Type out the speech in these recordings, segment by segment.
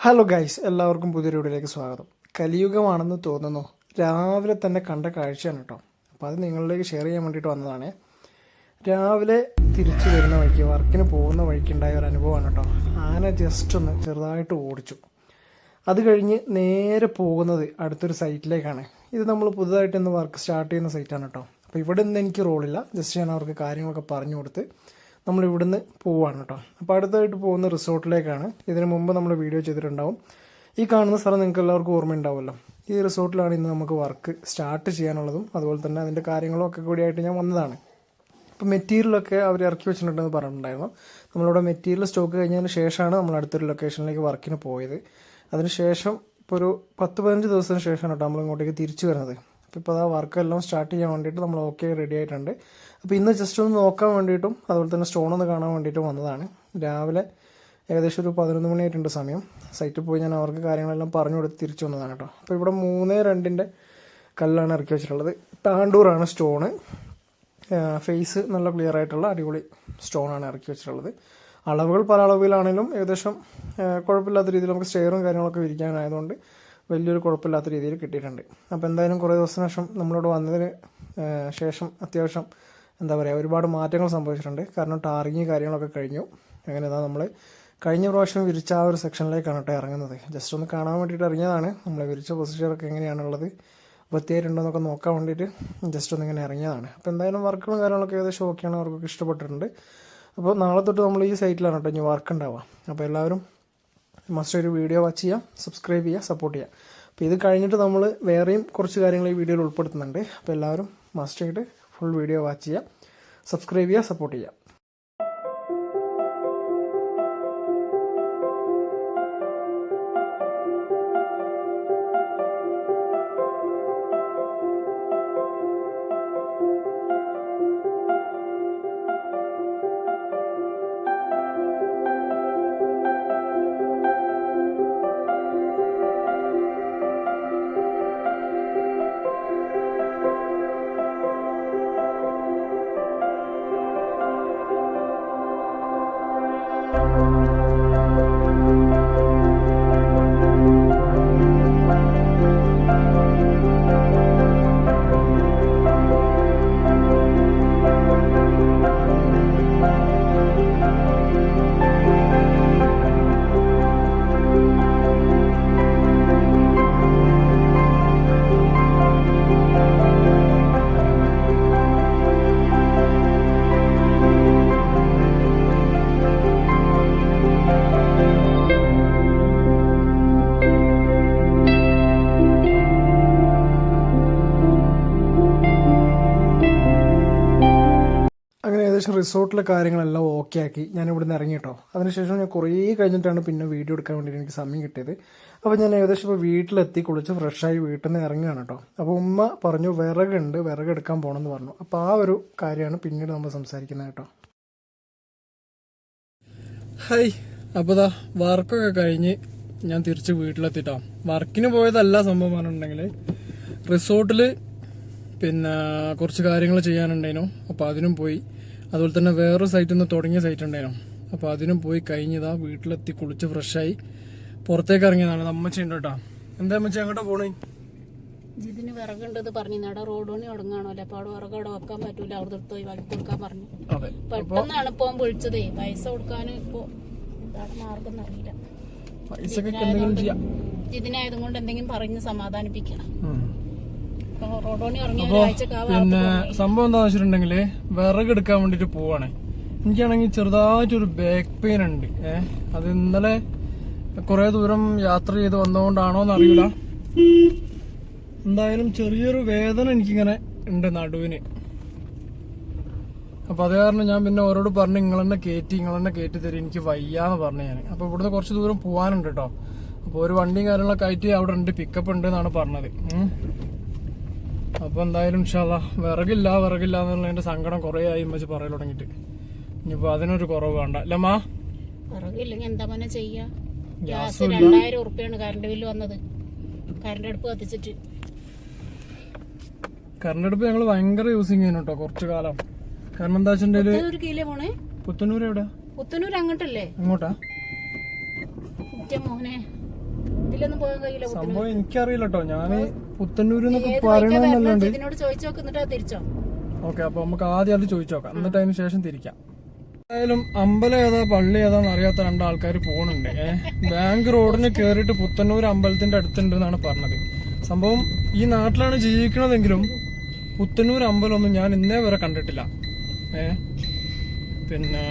Hello guys എല്ലാവർക്കും പുതിയൊരു വീഡിയോയിലേക്ക് സ്വാഗതം. കലിയുഗമാണെന്ന് തോന്നുന്നു. രാവിലെ തന്നെ കണ്ട കാഴ്ചയാണ് കേട്ടോ. അപ്പോൾ അത് നിങ്ങളിലേക്ക് ഷെയർ ചെയ്യാൻ വേണ്ടിയിട്ട് വന്നതാണ്. രാവിലെ തിരിച്ചു വരുന്ന വഴിക്ക് വർക്കിന് പോകുന്ന വഴിക്ക് വഴിക്കുണ്ടായ ഒരു അനുഭവമാണ് കേട്ടോ. ആന ജസ്റ്റ് ഒന്ന് ചെറുതായിട്ട് ഓടിച്ചു. അത് കഴിഞ്ഞ് നേരെ പോകുന്നത് അടുത്തൊരു സൈറ്റിലേക്കാണ് ഇത് നമ്മൾ പുതുതായിട്ട് ഇന്ന് വർക്ക് സ്റ്റാർട്ട് ചെയ്യുന്ന സൈറ്റാണ് കേട്ടോ. അപ്പോൾ ഇവിടെ നിന്ന് എനിക്ക് റോളില്ല ജസ്റ്റ് ഞാൻ അവർക്ക് കാര്യങ്ങളൊക്കെ പറഞ്ഞു കൊടുത്ത് നമ്മൾ ഇവിടുന്ന് പോവുകയാണ് കേട്ടോ അപ്പോൾ അടുത്തായിട്ട് പോകുന്ന റിസോർട്ടിലേക്കാണ്. ഇതിനു മുമ്പ് നമ്മൾ വീഡിയോ ചെയ്തിട്ടുണ്ടാവും. ഈ കാണുന്ന സ്ഥലം നിങ്ങൾക്ക് എല്ലാവർക്കും ഓർമ്മയുണ്ടാവുമല്ലോ. ഈ റിസോർട്ടിലാണ് ഇന്ന് നമുക്ക് വർക്ക് സ്റ്റാർട്ട് ചെയ്യാനുള്ളതും അതുപോലെ തന്നെ അതിന്റെ കാര്യങ്ങളും ഒക്കെ കൂടിയായിട്ട് ഞാൻ വന്നതാണ്. ഇപ്പോൾ മെറ്റീരിയലൊക്കെ അവർ ഇറക്കി വെച്ചിട്ടുണ്ടെന്ന് പറഞ്ഞിട്ടുണ്ടായിരുന്നു. നമ്മളിവിടെ മെറ്റീരിയൽ സ്റ്റോക്ക് കഴിഞ്ഞതിന് ശേഷമാണ് നമ്മൾ അടുത്തൊരു ലൊക്കേഷനിലേക്ക് വർക്കിന് പോയത്. അതിനുശേഷം ഇപ്പോൾ ഒരു പത്ത് പതിനഞ്ച് ദിവസത്തിന് ശേഷമാണ് കേട്ടോ നമ്മൾ ഇങ്ങോട്ടേക്ക് തിരിച്ചു വരുന്നത്. അപ്പോൾ ഇപ്പോൾ ആ വർക്കെല്ലാം സ്റ്റാർട്ട് ചെയ്യാൻ വേണ്ടിയിട്ട് നമ്മൾ ഓക്കെ റെഡി ആയിട്ടുണ്ട്. അപ്പോൾ ഇന്ന് ജസ്റ്റ് ഒന്ന് നോക്കാൻ വേണ്ടിയിട്ടും അതുപോലെ തന്നെ സ്റ്റോൺ ഒന്ന് കാണാൻ വേണ്ടിയിട്ടും വന്നതാണ്. രാവിലെ ഏകദേശം ഒരു പതിനൊന്ന് മണിയായിട്ടുണ്ട് സമയം. സൈറ്റിൽ പോയി ഞാൻ അവർക്ക് കാര്യങ്ങളെല്ലാം പറഞ്ഞു കൊടുത്ത് തിരിച്ചു വന്നതാണ് കേട്ടോ. അപ്പോൾ ഇവിടെ മൂന്ന് രണ്ടിന്റെ കല്ലാണ് ഇറക്കി വെച്ചിട്ടുള്ളത്. താണ്ടൂറാണ് സ്റ്റോണ് ഫേസ് നല്ല ക്ലിയർ ആയിട്ടുള്ള അടിപൊളി സ്റ്റോണാണ് ഇറക്കി വെച്ചിട്ടുള്ളത്. അളവുകൾ പല അളവിലാണെങ്കിലും ഏകദേശം കുഴപ്പമില്ലാത്ത രീതിയിൽ നമുക്ക് സ്റ്റെയറും കാര്യങ്ങളൊക്കെ വിരിക്കാനായതുകൊണ്ട് വലിയൊരു കുഴപ്പമില്ലാത്ത രീതിയിൽ കിട്ടിയിട്ടുണ്ട്. അപ്പോൾ എന്തായാലും കുറേ ദിവസത്തിന് ശേഷം നമ്മളോട് വന്നതിന് ശേഷം അത്യാവശ്യം എന്താ പറയുക ഒരുപാട് മാറ്റങ്ങൾ സംഭവിച്ചിട്ടുണ്ട്. കാരണം ടാറിങ് കാര്യങ്ങളൊക്കെ കഴിഞ്ഞു. അങ്ങനെ എന്താ നമ്മൾ കഴിഞ്ഞ പ്രാവശ്യം വിരിച്ച ആ ഒരു സെക്ഷനിലേക്കാണ് കേട്ടോ ഇറങ്ങുന്നത്. ജസ്റ്റ് ഒന്ന് കാണാൻ വേണ്ടിയിട്ട് ഇറങ്ങിയതാണ്. നമ്മൾ വിരിച്ച പൊസിഷനൊക്കെ എങ്ങനെയാണുള്ളത് വൃത്തിയായിട്ടുണ്ടോ എന്നൊക്കെ നോക്കാൻ വേണ്ടിയിട്ട് ജസ്റ്റ് ഒന്ന് ഇങ്ങനെ ഇറങ്ങിയതാണ്. അപ്പോൾ എന്തായാലും വർക്കുകളും കാര്യങ്ങളൊക്കെ ഏകദേശം ഓക്കെയാണ് അവർക്കൊക്കെ ഇഷ്ടപ്പെട്ടിട്ടുണ്ട്. അപ്പോൾ നാളെ തൊട്ട് നമ്മൾ ഈ സൈറ്റിലാണ് കേട്ടോ ഇനി വർക്ക് ഉണ്ടാവുക. അപ്പോൾ എല്ലാവരും മസ്റ്റ് ഒരു വീഡിയോ വാച്ച് ചെയ്യുക സബ്സ്ക്രൈബ് ചെയ്യുക സപ്പോർട്ട് ചെയ്യുക അപ്പോൾ ഇത് കഴിഞ്ഞിട്ട് നമ്മൾ വേറെയും കുറച്ച് കാര്യങ്ങൾ ഈ വീഡിയോയിൽ ഉൾപ്പെടുത്തുന്നുണ്ട്. അപ്പോൾ എല്ലാവരും മസ്റ്റ് ആയിട്ട് ഫുൾ വീഡിയോ വാച്ച് ചെയ്യുക സബ്സ്ക്രൈബ് ചെയ്യുക സപ്പോർട്ട് ചെയ്യുക. ഏകദേശം റിസോർട്ടിലെ കാര്യങ്ങളെല്ലാം ഓക്കെ ആക്കി. ഞാൻ ഇവിടുന്ന് ഇറങ്ങി കേട്ടോ അതിനുശേഷം ഞാൻ കുറേ കഴിഞ്ഞിട്ടാണ് പിന്നെ വീഡിയോ എടുക്കാൻ വേണ്ടി എനിക്ക് സമയം കിട്ടിയത്. അപ്പോൾ ഞാൻ ഏകദേശം ഇപ്പോൾ വീട്ടിലെത്തി കുളിച്ച് ഫ്രഷായി വീട്ടിൽ നിന്ന് ഇറങ്ങുകയാണ് കേട്ടോ അപ്പോൾ ഉമ്മ പറഞ്ഞു വിറകുണ്ട് വിറക് എടുക്കാൻ പോകണമെന്ന് പറഞ്ഞു. അപ്പോൾ ആ ഒരു കാര്യമാണ് പിന്നീട് നമ്മൾ സംസാരിക്കുന്നത് കേട്ടോ ഹൈ അപ്പോൾ ദാ വർക്കൊക്കെ കഴിഞ്ഞ് ഞാൻ തിരിച്ച് വീട്ടിലെത്തിട്ടോ വർക്കിന് പോയതല്ല സംഭവം പറഞ്ഞിട്ടുണ്ടെങ്കിൽ റിസോർട്ടിൽ പിന്നെ കുറച്ച് കാര്യങ്ങൾ ചെയ്യാനുണ്ടായിരുന്നു. അപ്പോൾ അതിനും പോയി. അതുപോലെ തന്നെ വേറൊരു സൈറ്റിൽ നിന്ന് തുടങ്ങിയ സൈറ്റ് ഉണ്ടായിരുന്നു. അപ്പോൾ അതിനും പോയി കഴിഞ്ഞതാ വീട്ടിലെത്തി കുളിച്ച് ഫ്രഷായി പുറത്തേക്ക് ഇറങ്ങിയതാണ്. അമ്മച്ചി ഉണ്ട് കേട്ടോ. എന്താ അമ്മച്ചി അങ്ങോട്ട് പോണേ? ഇതിന് വിറകുണ്ടെന്ന് പറഞ്ഞു നട റോഡ് പണി തുടങ്ങാണല്ലോ അപ്പൊ അവിടെ വിറക് അവിടെ വെക്കാൻ പറ്റൂല. അവിടെ എടുത്ത് ഒഴിവാക്കി കൊടുക്കാൻ പറഞ്ഞു. പെട്ടെന്നാണ് ഇപ്പൊ വിളിച്ചതേ. പൈസ കൊടുക്കാനും ഇപ്പൊ എന്താണ് മാർഗം അറിയില്ല. പൈസക്ക് എന്തെങ്കിലും ചെയ്യാം. ഇതിനായതും കൊണ്ട് എന്തെങ്കിലും പറഞ്ഞ് സമാധാനിപ്പിക്കണം അപ്പോ പിന്നെ സംഭവം എന്താന്ന് വെച്ചിട്ടുണ്ടെങ്കിൽ വിറക് എടുക്കാൻ വേണ്ടിട്ട് പോവാണ്. എനിക്കാണെങ്കിൽ ചെറുതായിട്ടൊരു ബാക്ക് പെയിൻ ഉണ്ട്. ഏഹ് അത് ഇന്നലെ കുറെ ദൂരം യാത്ര ചെയ്ത് വന്നതുകൊണ്ടാണോ എന്ന് അറിയില്ല എന്തായാലും ചെറിയൊരു വേദന എനിക്കിങ്ങനെ ഉണ്ട് നടുവിന്. അപ്പൊ അത് കാരണം ഞാൻ പിന്നെ ഓരോട് പറഞ്ഞു നിങ്ങൾ തന്നെ കയറ്റി നിങ്ങൾ തന്നെ കയറ്റി തരും എനിക്ക് വയ്യാന്ന് പറഞ്ഞു ഞാൻ അപ്പൊ ഇവിടുന്ന് കുറച്ച് ദൂരം പോവാനുണ്ട് കേട്ടോ അപ്പൊ ഒരു വണ്ടിയും കാര്യങ്ങളൊക്കെ ആയിട്ട് അവിടെ ഉണ്ട് പിക്കപ്പ് ഉണ്ട് എന്നാണ് പറഞ്ഞത്. ഉം. അപ്പൊ എന്തായാലും ഇൻഷാല്ല വിറകില്ല വിറകില്ല എന്നുള്ളതിന്റെ സങ്കടം കുറെ ആയി വെച്ച് പറയൽ തുടങ്ങിട്ട് ഇനിയിപ്പോ അതിനൊരു കുറവ് വേണ്ട. അല്ലമ്മാ വിറകില്ലെങ്കിൽ എന്താ മനെ ചെയ്യാ? ഗ്യാസ് രണ്ടായിരം ഉറുപ്പ്യാണ് കറണ്ട് ബില്ല് വന്നത്. കറണ്ട് അടുപ്പ് കത്തിച്ചിട്ട്. കറണ്ട് അടുപ്പ് ഞങ്ങൾ ഭയങ്കര യൂസിങ് ചെയ്യുന്നു കേട്ടോ കുറച്ചു കാലം. കാരണം എന്താ വെച്ചിട്ടുണ്ടെങ്കിൽ പുത്തന്നൂർ എവിടെ? പുത്തനൂർ അങ്ങോട്ടല്ലേ? അങ്ങോട്ടാ? മോനെ ഇതിലൊന്നും പോകാൻ കഴിയില്ല സംഭവം എനിക്കറിയില്ല കേട്ടോ ഞാൻ പുത്തന്നൂര് എന്നൊക്കെ ഏത് വഴിക്കാ വരണം പറയണമെന്നല്ലാണ്ട് ഇതിനോട് ചോദിച്ചു നോക്കുന്നിട്ട് തിരിച്ചോ? ഓക്കെ അപ്പൊ നമുക്ക് ആദ്യം അത് ചോദിച്ചു നോക്കാം. എന്നിട്ട് അതിന് ശേഷം തിരിക്കാം. എന്തായാലും അമ്പലം ഏതാ പള്ളി ഏതാന്ന് അറിയാത്ത രണ്ടാൾക്കാർ പോണുണ്ട്. ഏഹ് ബാങ്ക് റോഡിന് കേറിയിട്ട് പുത്തന്നൂർ അമ്പലത്തിന്റെ അടുത്തുണ്ട് എന്നാണ് പറഞ്ഞത്. സംഭവം ഈ നാട്ടിലാണ് ജീവിക്കണതെങ്കിലും പുത്തന്നൂർ അമ്പലമൊന്നും ഞാൻ ഇന്നേ വരെ കണ്ടിട്ടില്ല. ഏ പിന്നെ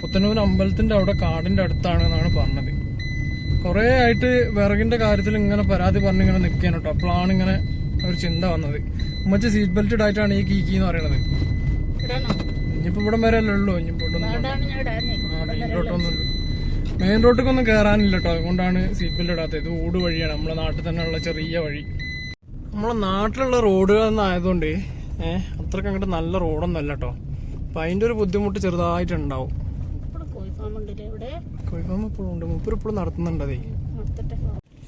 പുത്തന്നൂർ അമ്പലത്തിന്റെ അവിടെ കാടിന്റെ അടുത്താണ് എന്നാണ് പറഞ്ഞത്. കുറേ ആയിട്ട് വിറകിന്റെ കാര്യത്തിൽ ഇങ്ങനെ പരാതി പറഞ്ഞ് ഇങ്ങനെ നിൽക്കാൻ കേട്ടോ അപ്പോഴാണ് ഇങ്ങനെ ഒരു ചിന്ത വന്നത്. ഉമ്മച്ച സീറ്റ് ബെൽറ്റ് ഇടായിട്ടാണ് ഈ കീക്കി എന്ന് പറയണത്. ഇനിയിപ്പോ ഇവിടം വരെ അല്ലേ ഉള്ളൂ. ഇനിയിപ്പോ ഇടാഞ്ഞേ. മെയിൻ കേറാനില്ല റോട്ടിക്കൊന്നും കയറാനില്ല കേട്ടോ അതുകൊണ്ടാണ് സീറ്റ് ബെൽറ്റ് ഇടാത്തത്. ഇത് ഓട് വഴിയാണ്. നമ്മളെ നാട്ടിൽ തന്നെ ഉള്ള ചെറിയ വഴി. നമ്മളെ നാട്ടിലുള്ള റോഡുകൾ ആയതുകൊണ്ട് ഏഹ് അത്രക്കങ്ങോട്ട് നല്ല റോഡൊന്നും അല്ല കേട്ടോ അപ്പൊ അതിന്റെ ഒരു ബുദ്ധിമുട്ട് ചെറുതായിട്ടുണ്ടാവും. ഇവിടെ കോഴിഫാം ഇപ്പോഴും ഉണ്ട്. മൂപ്പർ ഇപ്പോഴും നടത്തുന്നുണ്ടതേ നടത്തട്ടെ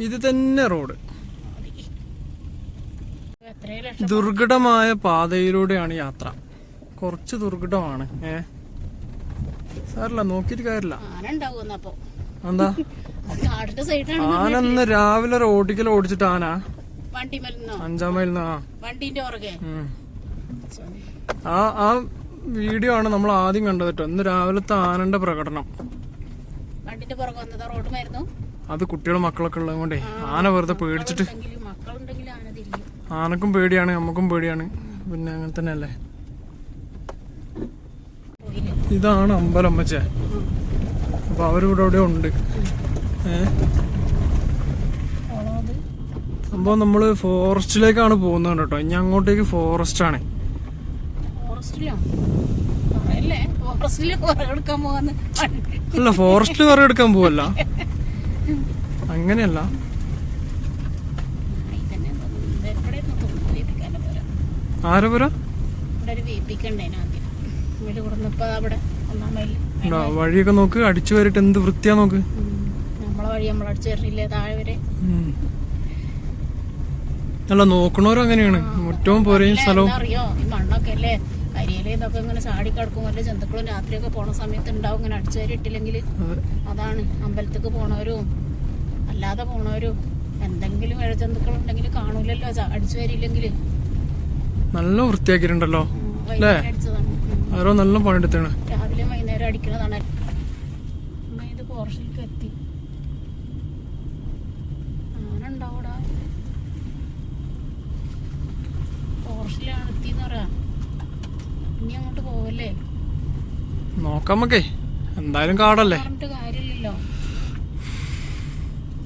ഇത് തന്നെ റോഡ്. എത്രയോ ലക്ഷം ദുർഘടമായ പാതയിലൂടെയാണ് യാത്ര. കുറച്ച് ദുർഘടമാണ്. ഏ? സാറില്ല നോക്കിയിട്ട് കാര്യമില്ല. ആന അപ്പൊ. എന്താ? അത് കാടിന്റെ സൈഡാണ് ആനന്ന് രാവിലെ റോഡിക്കൽ ഓടിച്ചിട്ട് ആന. വണ്ടി മരുന്നോ അഞ്ചാം മൈലിന്നാ വണ്ടിന്റെ ഉം. ആ ആ വീഡിയോ ആണ് നമ്മൾ ആദ്യം കണ്ടത് കേട്ടോ. ഇന്ന് രാവിലത്തെ ആനന്റെ പ്രകടനം. അത് കുട്ടികളും മക്കളൊക്കെ ഉള്ളത് കൊണ്ടേ. ആന വെറുതെ പേടിച്ചിട്ട്. ആനക്കും പേടിയാണ് നമുക്കും പേടിയാണ്. പിന്നെ അങ്ങനെ തന്നെ അല്ലേ ഇതാണ് അമ്പലം അമ്മച്ചേ അപ്പൊ അവരിവിടെ ഇവിടെ ഉണ്ട്. ഏഹ് സംഭവം നമ്മൾ ഫോറസ്റ്റിലേക്കാണ് പോകുന്നത് കേട്ടോ. ഇനി അങ്ങോട്ടേക്ക് ഫോറസ്റ്റ് ആണ്. ഫോറസ്റ്റിലോ അല്ല? ഫോറസ്റ്റിൽ വിറകെടുക്കാൻ പോവല്ല. അങ്ങനെയല്ല? വഴിയൊക്കെ നോക്ക്. അടിച്ചു വരിട്ട് എന്ത് വൃത്തിയാ നോക്ക്. അല്ല നോക്കണോരും അങ്ങനെയാണ് മുറ്റവും പോരെയും സ്ഥലവും. അറിയോ? ഈ മണ്ണൊക്കെ അല്ലേ? ഇതൊക്കെ ഇങ്ങനെ ചാടിക്കടക്കും വല്ല ജന്തുക്കളും രാത്രിയൊക്കെ പോണ സമയത്ത് ഉണ്ടാവും. ഇങ്ങനെ അടിച്ചു ഇട്ടില്ലെങ്കിൽ അതാണ്. അമ്പലത്തേക്ക് പോണവരും അല്ലാതെ പോണവരും എന്തെങ്കിലും ഇഴജന്തുക്കൾ ഉണ്ടെങ്കിൽ കാണൂലല്ലോ. അടിച്ചു വരില്ലെങ്കിൽ നല്ല വൃത്തിയാക്കിയിട്ടുണ്ടല്ലോ. അല്ലേ. ആരോ നല്ല പണിയെടുത്താണ്. രാവിലെ വൈകുന്നേരം അടിക്കണതാണ്. ഇനി അങ്ങോട്ട് പോവല്ലേ? നോക്കാം നമുക്കേ എന്തായാലും കാടല്ലേ? പറഞ്ഞിട്ട് കാര്യമില്ലല്ലോ.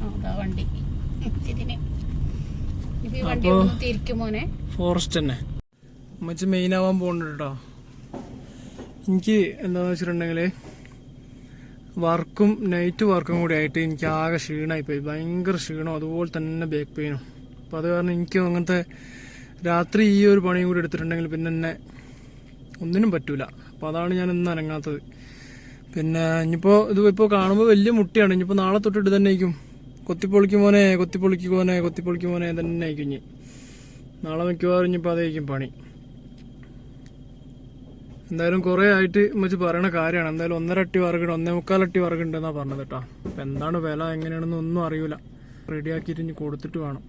അതാ വണ്ടി. ഈ വണ്ടി ഒന്ന് തിരിക്കും മോനെ. ഫോറസ്റ്റ് തന്നെ അമ്മച്ച് മെയിൻ ആവാൻ പോകുന്നുണ്ട് കേട്ടോ എനിക്ക് എന്താന്ന് വെച്ചിട്ടുണ്ടെങ്കിൽ വർക്കും നൈറ്റ് വർക്കും കൂടി ആയിട്ട് എനിക്ക് ആകെ ക്ഷീണമായിപ്പോയി ഭയങ്കര ക്ഷീണം അതുപോലെ തന്നെ ബാക്ക് പെയിനും അപ്പോൾ അത് കാരണം എനിക്ക് അങ്ങനത്തെ രാത്രി ഈ ഒരു പണിയും കൂടി എടുത്തിട്ടുണ്ടെങ്കിൽ പിന്നെ എന്നെ ഒന്നിനും പറ്റൂല. അപ്പൊ അതാണ് ഞാൻ ഇന്ന് അനങ്ങാത്തത്. പിന്നെ ഇനിയിപ്പോൾ ഇത് ഇപ്പോൾ കാണുമ്പോൾ വലിയ മുട്ടിയാണ്. ഇനിയിപ്പോൾ നാളെ തൊട്ടിട്ട് തന്നെ ആയിരിക്കും. കൊത്തിപ്പൊളിക്കുമോനെ കൊത്തിപ്പൊളിക്കുമോനെ കൊത്തിപ്പൊളിക്കുമോനെ കൊത്തിപ്പൊളിക്കും മോനെ തന്നെ ആയിരിക്കും ഇനി. നാളെ മിക്കവാറും ഇനിയിപ്പോൾ അതായിരിക്കും പണി. എന്തായാലും കുറേ ആയിട്ട് മച്ച് പറയണ കാര്യമാണ്. എന്തായാലും ഒന്നര അട്ടി വറകുണ്ട് ഒന്നേ മുക്കാൽ അട്ടി എന്നാ പറഞ്ഞത് കേട്ടോ. അപ്പം എന്താണ് വില എങ്ങനെയാണെന്ന് ഒന്നും അറിയൂല. റെഡിയാക്കിയിട്ട് ഇനി കൊടുത്തിട്ട് വേണം.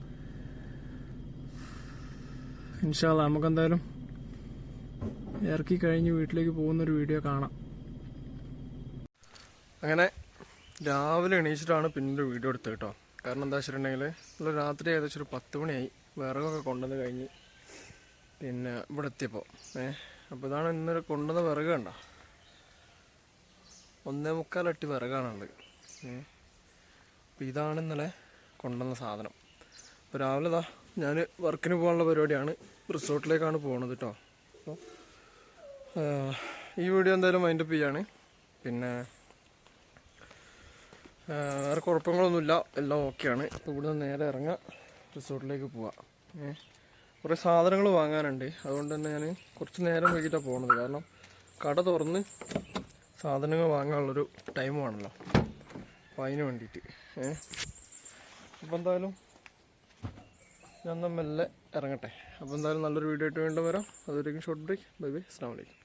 ഇൻഷാല്ല നമുക്കെന്തായാലും ഇറക്കി കഴിഞ്ഞ് വീട്ടിലേക്ക് പോകുന്നൊരു വീഡിയോ കാണാം. അങ്ങനെ രാവിലെ എണീച്ചിട്ടാണ് പിന്നൊരു വീഡിയോ എടുത്തത് കേട്ടോ. കാരണം എന്താ വെച്ചിട്ടുണ്ടെങ്കിൽ നമ്മൾ രാത്രി ഏകദേശം ഒരു പത്ത് മണിയായി. വിറകൊക്കെ കൊണ്ടുവന്ന് കഴിഞ്ഞ് പിന്നെ ഇവിടെ എത്തിയപ്പോൾ ഏ അപ്പോൾ ഇതാണ് ഇന്നൊരു കൊണ്ടുവന്ന വിറക് കണ്ട? ഒന്നേ മുക്കാൽ അട്ടി വിറകാണുള്ളത്. ഏ അപ്പോൾ ഇതാണ് ഇന്നലെ കൊണ്ടുവന്ന സാധനം. അപ്പോൾ രാവിലെ ഇതാ ഞാൻ വർക്കിന് പോകാനുള്ള പരിപാടിയാണ്. റിസോർട്ടിലേക്കാണ് പോകുന്നത് കേട്ടോ. അപ്പോൾ ഈ വീഡിയോ എന്തായാലും മൈൻഡപ്പ് ചെയ്യാണ്. പിന്നെ വേറെ കുഴപ്പങ്ങളൊന്നുമില്ല. എല്ലാം ഓക്കെയാണ് അപ്പോൾ ഇവിടുന്ന് നേരെ ഇറങ്ങാം. റിസോർട്ടിലേക്ക് പോവാം. ഏ കുറേ സാധനങ്ങൾ വാങ്ങാനുണ്ട്. അതുകൊണ്ട് തന്നെ ഞാൻ കുറച്ച് നേരം വൈകിട്ടാണ് പോകുന്നത് കാരണം കട തുറന്ന് സാധനങ്ങൾ വാങ്ങാനുള്ളൊരു ടൈമാണല്ലോ അപ്പോൾ അതിന് വേണ്ടിയിട്ട് ഏ അപ്പോൾ എന്തായാലും ഞാൻ മെല്ലെ ഇറങ്ങട്ടെ. അപ്പോൾ എന്തായാലും നല്ലൊരു വീഡിയോ ആയിട്ട് വീണ്ടും വരാം. അതുവരേക്കും ഷോർട്ട് ബ്രേക്ക് ബൈ ബൈ അസ്സാം വലൈക്കും